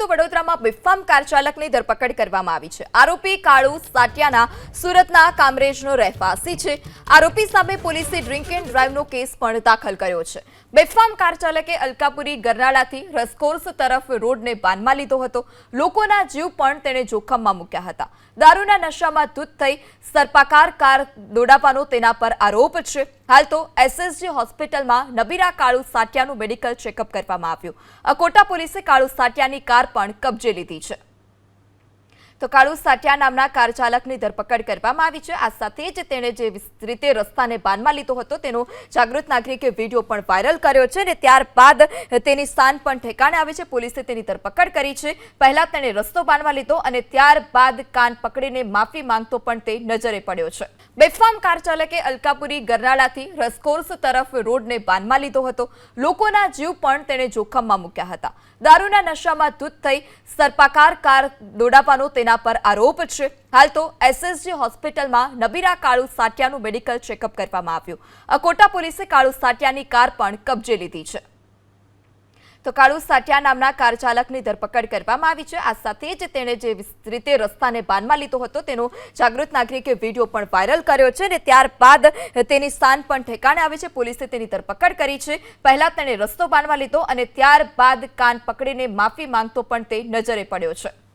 તો વડોદરામાં બેફામ કાર ચાલકની ધરપકડ કરવામાં આવી છે. આરોપી કાળુ સાટિયાના સુરતના કામરેજનો રહેવાસી છે. આરોપી સામે પોલીસે ડ્રિંક એન્ડ ડ્રાઈવનો કેસ પણ દાખલ કર્યો છે. બેફામ કાર ચાલકે અલકાપુરી ગરનાળાથી રસકોર્સ તરફ રોડને બાનમાં લીધો હતો. લોકોના જીવ પણ તેણે જોખમમાં મૂક્યા હતા. દારૂના નશામાં ધૂત થઈ સર્પાકાર કાર દોડાવવાનો તેના પર આરોપ છે. હાલ તો એસએસજી હોસ્પિટલમાં નબીરા કાળુ સાટિયાનું મેડિકલ ચેકઅપ કરવામાં આવ્યું. અકોટા પોલીસે કાળુ સાટિયાની કાર પણ કબજે લીધી છે. તો કાળુ સાટિયા નામના કાર ચાલકની ધરપકડ કરવામાં આવી છે. આ સાથે જ તેણે જે રીતે રસ્તાને બાનમાં લીધો હતો તેનો જાગૃત નાગરિકે વીડિયો પણ વાયરલ કર્યો છે અને ત્યારબાદ તેની સ્થાન પણ ઠેકાણે આવી છે. પોલીસે તેની ધરપકડ કરી છે. પહેલા તેણે રસ્તો બાંધવા લીધો અને ત્યારબાદ કાન પકડીને માફી માંગતો પણ તે નજરે પડ્યો છે. બેફામ કાર ચાલકે અલકાપુરી ગરનાળાથી રસકોર્સ તરફ રોડને બાનમાં લીધો હતો. લોકોના જીવ પણ તેણે જોખમમાં મૂક્યા હતા. દારૂના નશામાં ધૂત થઈ સર્પાકાર કાર દોડાવવાનો તેના પર આરોપ છે. હાલ તો એસએસજી હોસ્પિટલમાં નબીરા કાળુ સાટિયાનું મેડિકલ ચેકઅપ કરવામાં આવ્યું. અકોટા પોલીસે કાળુ સાટિયાની કાર પણ કબજે લીધી છે. તો કાળુ સાટિયા નામના કાર ચાલકની ધરપકડ કરવામાં આવી છે. આ સાથે જ તેણે જે રીતે રસ્તાને બાનમાં લીધો હતો તેનો જાગૃત નાગરિકે વીડિયો પણ વાયરલ કર્યો છે અને ત્યારબાદ તેની સ્થાન પણ ઠેકાણે આવી છે. પોલીસે તેની ધરપકડ કરી છે. પહેલા તેણે રસ્તો બાંધવા લીધો અને ત્યારબાદ કાન પકડીને માફી માંગતો પણ તે નજરે પડ્યો છે.